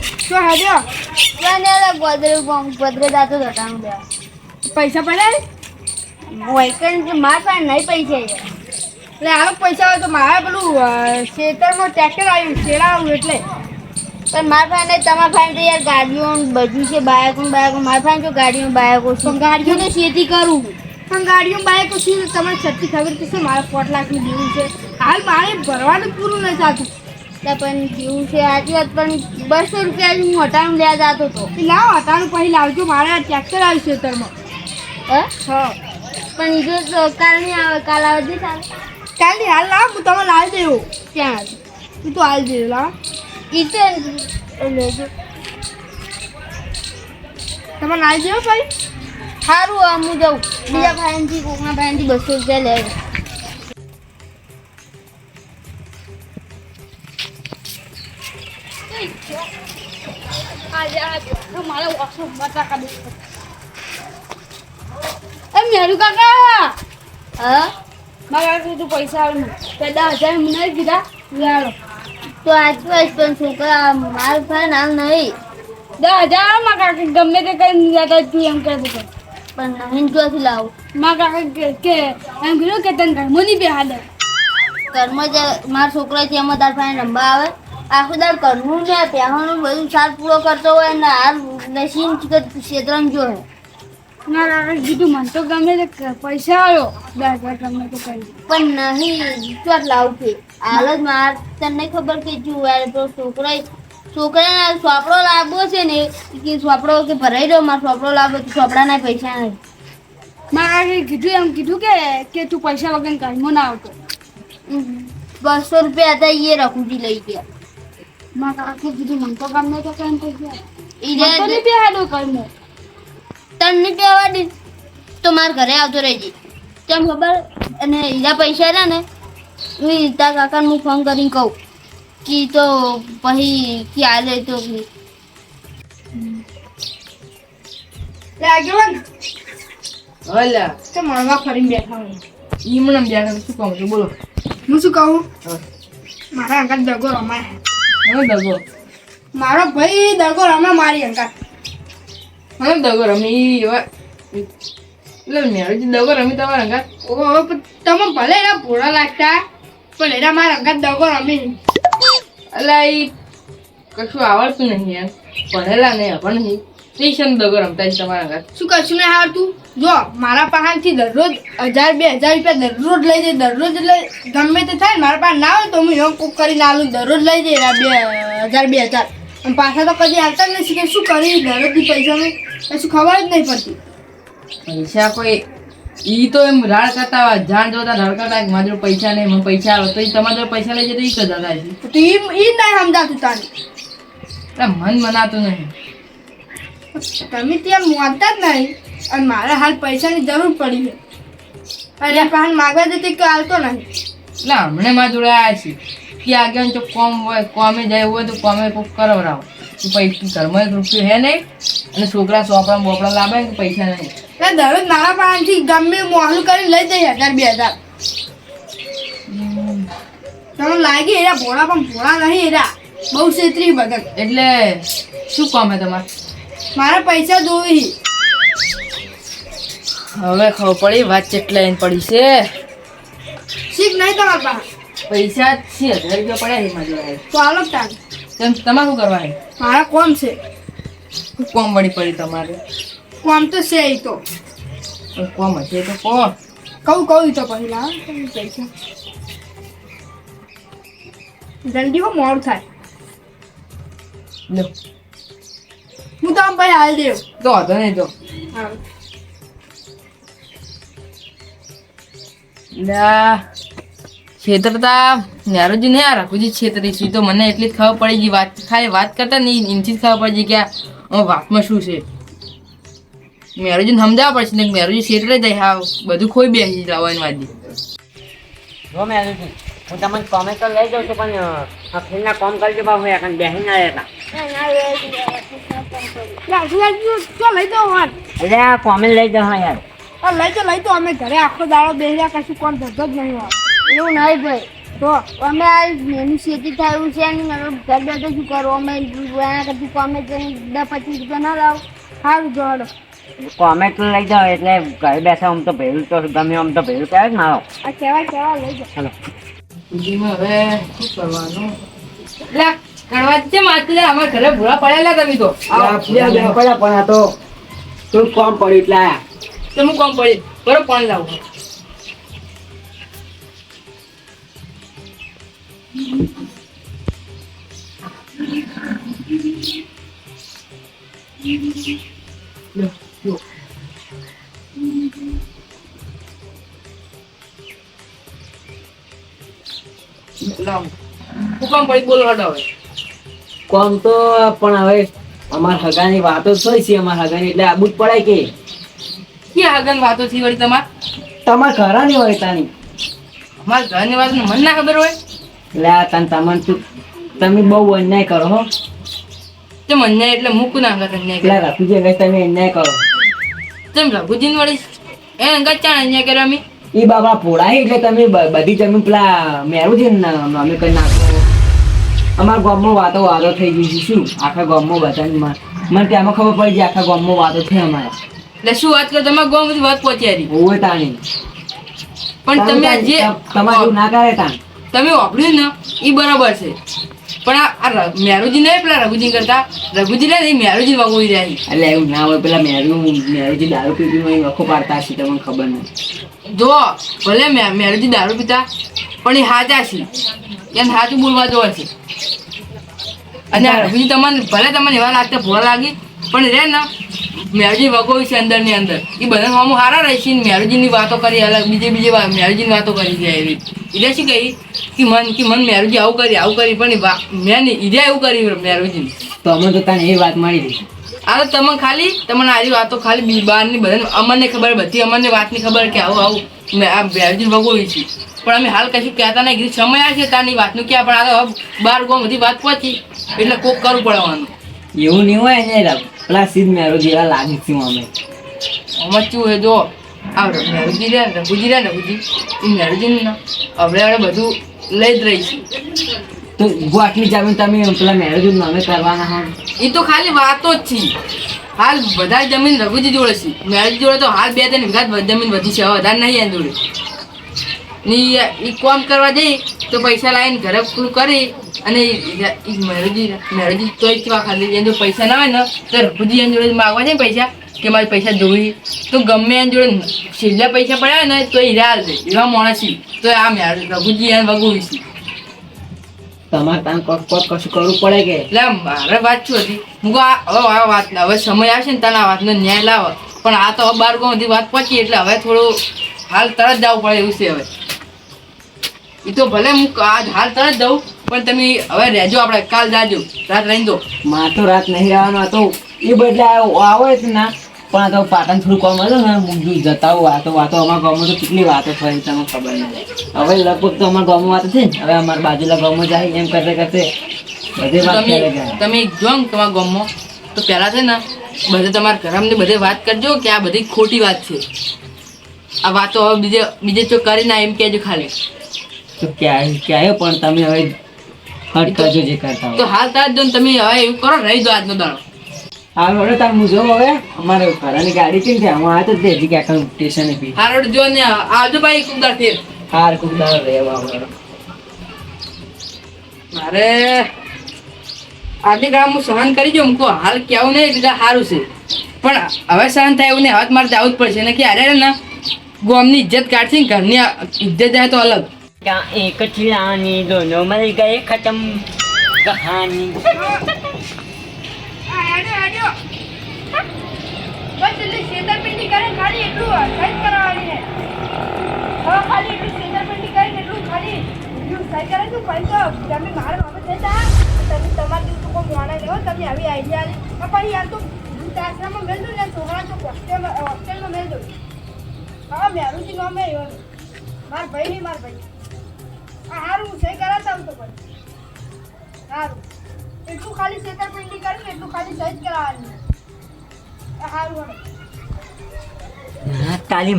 શું દેવા પૈસા પડે? વૈકણ કે માર પાસે નહીં પૈસા એટલે આ પૈસા હોય તો મારે પેલું ખેતરમાં ટ્રેક્ટર આવ્યું શેરાવું એટલે. પણ મારા પાસે નહીં તમારા પાસે તો યાર ગાડીઓ બધું છે બાયકો બાયકો મારા પાસે તો ગાડીઓ બાયકો છે? ગાડીઓ તો ખેતી કરું. પણ ગાડીઓ બાયકો શું તમને છતી ખબર કે છે મારે પોટ લાખની દેવું છે. હાલ મારે ભરવાનું પૂરું નથી થતું. એટલે પણ જેવું છે આટલી વાત પણ બસો રૂપિયા હું હટાણું લેવા જતો હતો લાવ લાવો હટાણું પછી લાવજો મારે ટ્રેક્ટર આવ્યું ખેતરમાં હે? હા. પણ જો તો કાલ નહીં આવે કાલ આવે છે કાલ કાલે હાલ લાવ હું તમે લાવી દેવો. ત્યાં તું તો હાલ દે લાવ. એ તો લેજો તમે લાવી દેવો ભાઈ? સારું હું જાઉં. બીજા ભાઈથી કોકના ભાઈથી બસો રૂપિયા લે એ મેરુ કાકા! હા? મારા તું પૈસા આવે તે દસ હજાર મને કીધા લાવો તો આજુ પણ છોકરા મારું ભાઈ નામ નહીં. દસ હજાર મારા કાકા. ગમે તે કઈ જતા તું એમ કરી દે પણ નહીં જોથી લાવું. મારા કાકા કે એમ કીધું કે તને ઘરમાં બે બેહાડે. ઘરમાં જ મારા છોકરા છે એમાં તાર પાસે રમવા આવે. આખું દાડ કરવું ને પહેવાનું બધું સાર પૂરો કરતો હોય ને હાલ નસીન ક્ષેત્રમાં જો હે. ના દાદા કીધું મને તો ગમે તે પૈસા આવ્યો દસ હજાર ગમે તો કરી. પણ નહીં ચોટ લાવું છે હાલ જ માર તને ખબર કે જો યાર તો છોકરા છોકરાને સોપડો લાવવો છે ને કે સોપડો કે ભરાઈ રહ્યો મારો સોપડો લાવો તો સોપડાના પૈસા નહીં. મારે કીધું એમ કીધું કે કે તું પૈસા વગર કાઢમો ના આવતો. બસો રૂપિયા હતા એ રખુજી લઈ ગયા. મારા કાકાએ કીધું મને તો ગમે તે કઈ પૈસા ઈ મને તો નહીં બેહાડો ઘરમાં તને કહેવા દી તો મારા ઘરે આવતો રહેજે. કેમ ખબર? અને હીરા પૈસા રહ્યા ને હું તારા કાકાને હું ફોન કરીને કહું કે તો પછી કે આલે તો આગેવાન અલ્યા. તો મળવા ફરીને બેઠા શું કહું છું? બોલો. હું શું કહું? મારા અંકલ દગો રમાય. હવે દગો. મારો ભાઈ દગો રમે મારી અંકા હવે દગો રમી હવે એટલે જે દગો રમી તમારા અંકા ઓહો તમે ભલે એના ભોળા લાગતા પણ એના મારા અંકા દગો રમી એટલે કશું આવડતું નહીં યાર. ભણેલા નહીં પણ નહીં. ટ્યુશન દગો રમતા છે તમારા ઘર. શું કશું નહીં તું જો મારા પાસેથી દરરોજ હજાર બે હજાર રૂપિયા દરરોજ લઈ જાય દરરોજ એટલે ગમે તે થાય મારા પાસે ના હોય તો હું એવું કુક કરીને આલું દરરોજ લઈ જાય એવા બે હજાર બે હજાર. અને પાછા તો કદી આવતા જ નથી કે શું કરી દરરોજની પૈસાનું કશું ખબર જ નહીં પડતી. પૈસા કોઈ ઈ તો એમ રાડ કરતા હોય જાણ જોતા રાડ કરતા કે મારા પૈસા નહીં મને પૈસા આવે તો એ તમારા જોડે પૈસા લઈ જાય તો ઈ કદા થાય છે? તો એ એ જ નહીં સમજાતું તાને એટલે મન મનાતું નહીં. તમે ત્યાં મોતા જ નહીં. અને મારે હાલ પૈસાની જરૂર પડી છે. અરે પાન માગવા જતી કે હાલતો નહીં. એટલે હમણાં મારા જોડે આવ્યા છે. કે આગળ જો કોમ હોય કોમે જાય હોય તો કોમે કોક કરાવરાવો પૈસા ઘરમાં એક રૂપિયો હે નહીં. અને છોકરા સોપડા બોપડા લાવે તો પૈસા નહીં. એટલે દરરોજ મારા પાસેથી ગમે મોહલું કરીને લઈ જઈએ હજાર બે હજાર. તમને લાગી એરા ભોળા પણ ભોળા નહીં એરા. બહુ છેતરી બગન એટલે શું કામ હે તમારે? મારા પૈસા જોઈ હવે ખબર પડી વાત કેટલા એમ પડી છે. શીખ નહીં તમારા પાસે. પૈસા છે હજાર રૂપિયા પડ્યા છે મારા જોડે તો આલો તાર. તેમ તમારે શું કરવા મારા કોમ છે. કોમ વળી પડી તમારે? કોમ તો છે એ તો. કોમ હશે તો કોણ કહું કહું તો પછી લાવો પૈસા. જલ્દી મોડું થાય. લો. હું તો આમ ભાઈ હાલ દેવ તો વાંધો નહીં તો. છેતરતા ન્યારોજી નહીં આ રાખુજી છેતરી છું તો મને એટલી જ ખબર પડી ગઈ. વાત ખાલી વાત કરતા નહીં એનથી જ ખબર પડી ગઈ કે વાતમાં શું છે. મેરોજીને સમજાવવા પડશે ને મેરોજી છેતરે જાય. હા બધું ખોઈ બેસી લાવવાની વાજી જો મેં આવ્યું છું. હું તમને કોમે તો લઈ જાઉં છું પણ આ ફિલ્મના કોમ કરજો બાબુ એકન બેસી ના રહેતા લઈ એટલે આ કોમે લઈ જાઓ યાર. લઈ તો લઈ તો અમે ઘરે આખો દાડો બેહ્યા કશું કોણ ધંધો જ નહીં હોય. એવું નહીં ભાઈ. તો અમે આ એની ખેતી થયું છે ને હવે ઘર બેઠો શું કરો અમે એના કરતી કોમે દસ પચીસ રૂપિયા ના લાવ. સારું જોડો. કોમેન્ટ લઈ જાઓ એટલે ઘરે બેઠા આમ તો ભેરું તો ગમે આમ તો ભેરું કહેવાય જ મારો. આ કેવા કેવા લઈ જાઓ. ચલો હવે શું કરવાનું? એટલે છે અમારા ઘરે ભૂરા પડેલા તમે તો. પણ આ તો થોડું કોમ પડી એટલે આયા તો હું કોમ પડી? બરોબર પણ લાવું. લાવો. હું કોમ પડી? બોલો હટો હવે. કોમ તો પણ હવે અમાર હગાની વાતો થઈ છે અમાર હગાની. એટલે આબુ જ પડાય કે? ક્યાં આગળ વાતો થઈ વળી તમાર? તમાર ઘરાની હોય તાની. અમારા ઘરની વાત મને ના ખબર હોય. એટલે આ તન તમન તું તમે બહુ અન્યાય કરો હો. તે મને એટલે મૂકું ના કરતા અન્યાય એટલે રફીજી અંગત તમે અન્યાય કરો. તેમ રઘુજીન વળી? એ અંગત ચાણ અન્યાય કર્યો અમે? એ બાબા પોળાય એટલે તમે બધી જમીન પેલા મેરું છે ને અમે કઈ નાખો. અમારા ગામમાં વાતો વાતો થઈ ગઈ છે શું? આખા ગામમાં બધાને મને ત્યાંમાં ખબર પડી જાય આખા ગામમાં વાતો થઈ અમારા. એટલે શું વાત કરો તમારા ગામ બધી વાત પહોંચી હતી ઓવે તાણી. પણ તમે જે તમારે ના કરે તાણ. તમે વાપર્યું ને એ બરાબર છે. પણ આ મેરુજી નહીં પેલા રઘુજી કરતા? રઘુજી ને મેરુજી વગોવી રહ્યા છે. એટલે એવું ના હોય પેલા મેરું મેરુજી દારૂ પીતી હોય વખો પાડતા હશે તમને ખબર નહીં. જો ભલે મેરુજી દારૂ પીતા પણ એ હાચા છે. એને સાચું બોલવા જોવા છે. અને બીજું તમને ભલે તમને એવા લાગતા ભોળા લાગી પણ રે ને મેરુજી વગોવી છે અંદરની અંદર. એ બધા મામું સારા રહે છે ને મેરુજીની વાતો કરી અલગ બીજે બીજે મેરુજીની વાતો કરી છે એવી. એટલે શું કહી? કે મન કે મન મેરુજી આવું કરી આવું કરી પણ મેં નહીં ઈજા એવું કરી મેરુજી તો અમે તો તને એ વાત મળી હતી આ તો તમે ખાલી તમને આજે વાતો ખાલી બહારની બધાને અમને ખબર બધી અમને વાતની ખબર કે આવું આવું. મેં આ બેરજી ભગોવી છે. પણ અમે હાલ કશું કહેતા નહીં કીધું સમય આવે છે તારની વાતનું ક્યાં પણ આ બાર ગો બધી વાત પહોંચી. એટલે કોક કરવું પડવાનું એવું નહીં હોય ને પેલા સીધ મેરો જેવા લાગે છે અમે. આમાં શું હોય જો આ મેરુજી રહ્યા ને રઘુજી રહ્યા રઘુજી એ મેરુજી હવે હવે બધું લઈ જ રહી છે તો આટલી જમીન તમે પેલા મેરેજ નામે કરવાના હા એ તો ખાલી વાતો જ છે. હાલ બધા જમીન રઘુજી જોડે છે. મેરેજ જોડે તો હાલ બે ત્રણ વિઘાત જ જમીન વધી છે. વધારે નહીં એની જોડે. ની એ કોમ કરવા જઈ તો પૈસા લાવીને ઘરે પૂરું કરી અને મેરેજી મેરેજી તોય કેવા ખાલી જોડે પૈસા ના હોય ને તો રઘુજી એની જોડે માગવા જાય પૈસા કે મારે પૈસા જોઈ. તો ગમે એની જોડે છેલ્લા પૈસા પડ્યા ને તો હીરા હાલ દે એવા માણસ તો આ મેરેજ રઘુજી એને વગુવી છે. તમારે તાન કોક કોક કશું કરવું પડે કે? એટલે મારે વાત શું હતી? હું કહું આ હવે આ વાત હવે સમય આવશે ને તને આ વાતનો ન્યાય લાવો. પણ આ તો હવે બાર સુધી વાત પહોંચી એટલે હવે થોડું હાલ તરત જવું પડે એવું છે હવે. એ તો ભલે હું આજ હાલ તરત જઉં પણ તમે હવે રહેજો આપણે કાલ જાજો રાત રહી દો માર તો રાત નહીં રહેવાનો હતો એ બદલે આવો આવો જ ના. પણ આ તો પાટણ થોડું કોમ હતું ને હું જતા હું વાતો વાતો અમારા ગામમાં તો કેટલી વાતો થઈ તમને ખબર નહીં. હવે લગભગ તો અમારા ગામમાં વાતો છે ને હવે અમારા બાજુના ગામમાં જાય એમ કરતે કરતે બધે વાત તમે કરે જાય તમે જો ને તમારા ગામમાં તો પહેલાં છે ને બધે તમારા ઘરમાં બધે વાત કરજો કે આ બધી ખોટી વાત છે. આ વાતો હવે બીજે બીજે તો કરી ના એમ કહેજો ખાલી. તો ક્યાં ક્યાંય પણ તમે હવે હટ કરજો જે કરતા તો હાલ તાજ જો ને તમે હવે એવું કરો રહી દો આજનો દાડો. હારો તાર મુજો હવે. અમારે ઘરની ગાડી ચીન છે? હું આ તો દેજી કે આખા સ્ટેશન પી હારો જો ને આવજો ભાઈ કુમદારથી હાર કુમદાર રેવા અમારો મારે આજે ગામ હું સહન કરી જો મૂકો હાલ કેવું નહીં બીજા સારું છે. પણ હવે સહન થાય એવું નહીં હવે મારે જવું જ પડશે. ને કે અરે ના ગોમની ઇજ્જત કાઢશે ઘરની ઇજ્જત જાય તો અલગ. એક ચીલાની દોનો મરી ગયે ખતમ. કહાની. હેડ્યો હેડ્યો. બસ એટલે છેતરપિંડી કરે ખાલી એટલું સહી કરવાની છે. હવે ખાલી એટલું છેતરપિંડી કરીને એટલું ખાલી એટલું સહી કરે તું ભાઈ તો તમે મારે વાપસ જતા તમે તમારે તો કોઈ મોડા નહીં તમે આવી આઈડિયા લે. પણ યાર તો આશ્રમમાં મેળ દઉં ને છોકરા તો હોસ્ટેલમાં હોસ્ટેલમાં મેળ દઉં હા, મેરુજી નો માર ભાઈ નહીં ભાઈ. હા સારું સહી કરાતા હું તો ભાઈ સારું એટલું ખાલી છેતરપિંડી કરી એટલું ખાલી સહી કરાવવાની હારું હવે.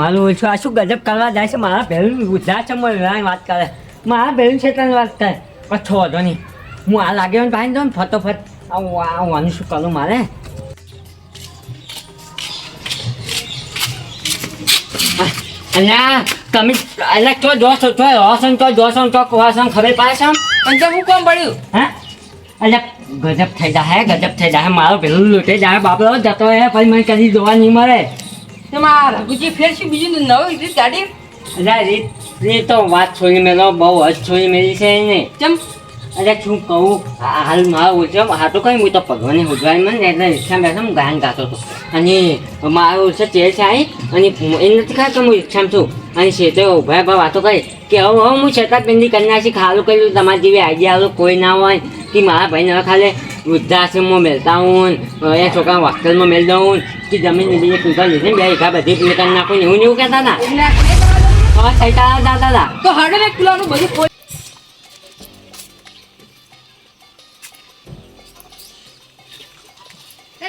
માલું ઓછું આ શું ગજબ કરવા જાય છે? મારા પહેલું ગુજરાત છે મને વાત કરે. મારા બેન છેતરાની વાત કરે. પણ છો, વાંધો નહીં. હું આ લાગ્યો ને ભાઈ ને ફટોફટ. આવું આવું શું કરું મારે? અલ્યા, તમે અલ્યા તો જોશો ચો રોશન તો જોશો તો કોશન ખબર પડે પણ હું કોમ પડ્યું હા? અલ્યા ગજબ થઈ જાય ગજબ થઈ જાય મારો પેલું લૂંટે જાય બાપડો જતો હે પછી મને કદી જોવા નહીં મળે? તેમાં રઘુજી ફેર શું બીજું નવી રીત કાઢી અલ્યા રીત રીત તો વાત છોડી મેલો બહુ હદ છોડી મેલી છે ને ચમ અલ્યા શું કહું? હાલ મારો ઓછો હા તો કઈ હું તો ભગવાને ઉજવાય મને એટલે રિક્ષામાં બેઠા હું ગાયન ગાતો હતો. અને મારો ઓછો ચેર છે આવી અને એ નથી ખાતો હું રિક્ષામાં છું. અને શેતો ઊભા ઊભા વાતો કરી કે હવે હવે હું છેતરપિંડી કરી નાખી ખાલું કર્યું તમારી જેવી આઈડિયા આલો કોઈ ના હોય કે મારા ભાઈને હવે ખાલી વૃદ્ધાશ્રમમાં મેલતા હું એ છોકરા હોસ્ટેલમાં મેળ દઉં કે જમીન બીજી કુંકા લીધે બે એકા બધી કરી નાખું એવું ને એવું કહેતા હતા. હા સૈતા દાદા તો હડે ને પેલાનું બધું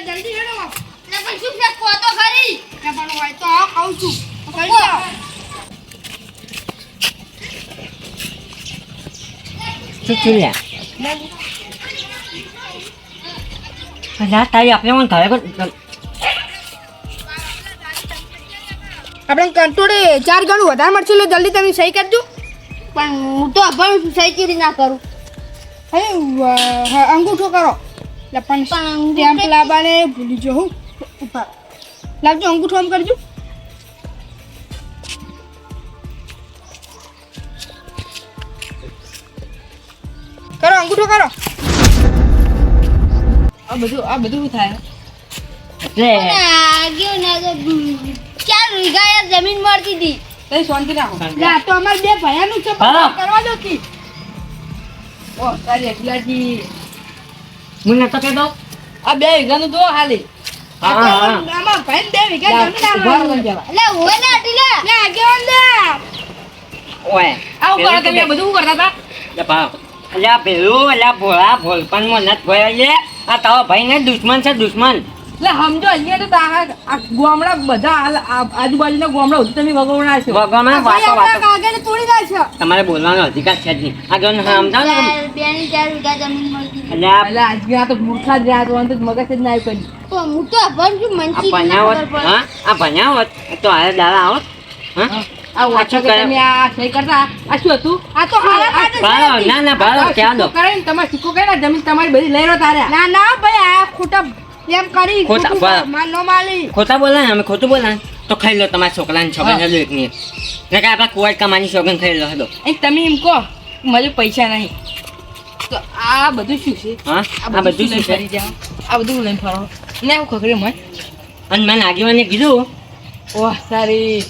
જલ્દી હેડો. એટલે પણ શું છે? કો તો ખરી. એ પણ હોય તો આ કહું છું. તો કરી દો. શું થયું લ્યા અલ્યા તારી આપણે મને ઘરે આપણે કંટોળે ચાર ગણું વધારે મળશે એટલે જલ્દી તમે સહી કરજો. પણ હું તો અભણ સહી કેવી ના કરું. હવે હા, અંગૂઠો કરો. એટલે પણ સ્ટેમ્પ લાવવાને ભૂલી જો હું. લાવજો અંગૂઠો આમ કરજો. કરો અંગૂઠો કરો. આ બધું આ બધું થાય? એટલે અને આ ગયો ને ચાર વીઘા યાર જમીન મળતી હતી. તઈ શાંતિ રાખો. તો અમારે બે ભયાનું છે. કરવા દો કી. ઓ તારી અખિલાજી તો નતો કહેતો આ બે વીઘાનું જો હાલી. આમાં ભાઈ બે વીઘા જમીન. એટલે હોય ને લે આગેવાન ઓય. તમે બધું કરતા હતા? લે ભાવ. અલ્યા પેલું અલ્યા ભોળા ભોલપણમાં નથ ભોયા લે. આ તારો ભાઈ ને દુશ્મન છે દુશ્મન. એટલે સમજો અહીંયા તો આ ગામડા બધા આજુબાજુના ગામડા સુધી તમે વગવણા છો. ભગવાન ભાઈ વાતો વાતો. કાગળ તોડી નાખ્યો તમારે બોલવાનો અધિકાર છે જ નહીં. આ ગણ સમજાવ ને બે ની ચાર વીઘા જમીન મળતી હતી એટલે આજ આ તો મૂર્ખા જ રહ્યા તો અંત મગજ જ ના આવી તો હું તો છું ભણ્યાવત ખબર પડે? હા? આ ભણાવત તો આ દાડા આવત હા? આ કે તમે આ સહી કરતા? આ શું હતું? આ તો ના ના ભાડો ક્યાં દો. કરાવીને તમારે સિક્કો કરીને જમીન તમારી બધી લઈ રહ્યો તારે. ના ના ભાઈ આ ખોટા એમ કરી ખોટા, બોલ અમે ખોટું બોલા તો ખાઈ લો તમારા છોકરાને છોકરા હા. હેલો એક ને કે આપણા કુવાડ કમાની શોગન ખાઈ લો હતો એ તમે એમ કહો મને મારે પૈસા નહીં. તો આ બધું શું છે? હા? આ બધું શું છે? જાઓ? આ બધું લઈને ફરો. ને હું ખખડ્યું મને? અને મને આગેવાને કીધું. ઓહ સારી.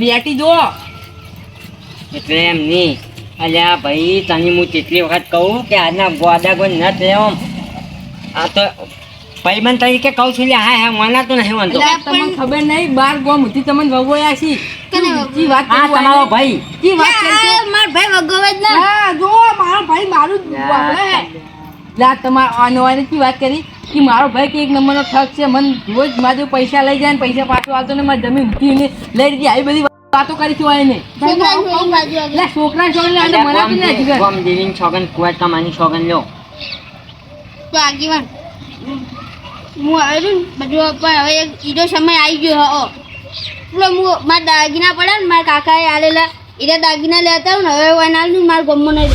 બેટી જો એટલે એમ નહીં. અલ્યા ભાઈ તને હું કેટલી વખત કહું કે આજના ગોદા ગોળ ન થયો આ તો ભાઈબંધ તરીકે કહું છું લ્યા હા હા માનાતું નહીં વાંધો. તમને ખબર નહીં બાર ગોમ હતી તમને વગોયા છી કી વાત આ તમારો ભાઈ. કી વાત કરી માર ભાઈ વગોવે જ ના. હા જો મારો ભાઈ મારું જ વાપરે. લા તમાર આનો કી વાત કરી? કે મારો ભાઈ કે એક નંબરનો ઠગ છે મન રોજ મારે પૈસા લઈ જાય ને પૈસા પાછો આવતો ને મારી જમીન ઉઠીને લઈ લીધી આવી બધી વાતો કરી છું એને છોકરા છોકરી નથી ગોમ દેવીની છોગન કુવાડ કમાની છોગન લો તો આગેવાન. હું આવ્યું ને બધું પણ હવે ઈડો સમય આવી ગયો હો. એટલે હું મારા દાગીના પડ્યા ને મારા કાકાએ આલેલા ઈરા દાગીના લેતા આવું ને હવે વનાલનું મારા ગમો નહીં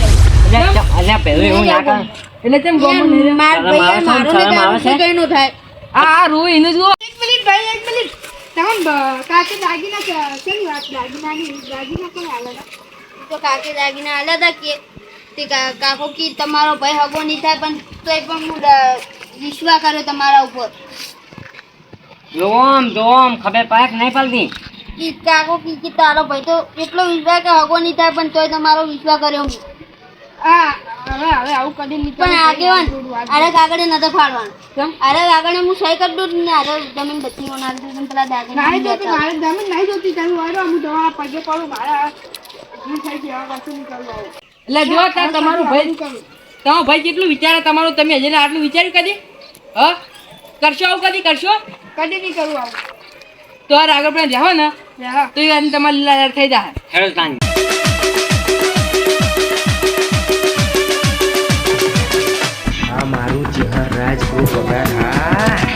પેલું ના કર એટલે તેમ ગોમ માર ભાઈ ને? મારો છે? કઈ નો થાય? આ આ રો એનું જુઓ. એક મિનિટ ભાઈ એક મિનિટ. તમે કાકે દાગીના કે- શેની વાત? દાગીનાની દાગીના કોને આલેલા? તો કાકે દાગીના હતા કે તે કાકો કે તમારો ભાઈ હગો નહીં થાય પણ તોય પણ હું વિશ્વાસ કર્યો તમારા ઉપર. જોમ જોમ ખબર પાક નહીં પડતી. કે કાકો કે કે તારો ભાઈ તો એટલો વિશ્વાસ કે હગો નહીં થાય પણ તોય તમારો વિશ્વાસ કર્યો હું. હા હવે હવે આવું કદી નહીં પણ આગેવાન અરે કાગળે નતો ફાડવાનું. કેમ? અરે હું સહી કરી દઉં ને અરે જમીન બધી ઓનાર દઉં પેલા દાગીના નહીં જોતી મારે જમીન નહીં જોતી તમે વાળો હું તમારા પગે પડું મારા ઘી થઈ ગયા કશું નહીં કરવું એટલે જો તમારું ભાઈ તમારો ભાઈ કેટલું વિચારે તમારું? તમે હજી આટલું વિચાર્યું કદી? હ? કરશો આવું કદી? કરશો? કદી નહીં કરું આવું. તો યાર આગળ પણ જાઓ ને. તો એ વાત તમારે લીલા થઈ જાય હેડો તાંગ મારું ચહેર રાજગુરુ પગાર હા.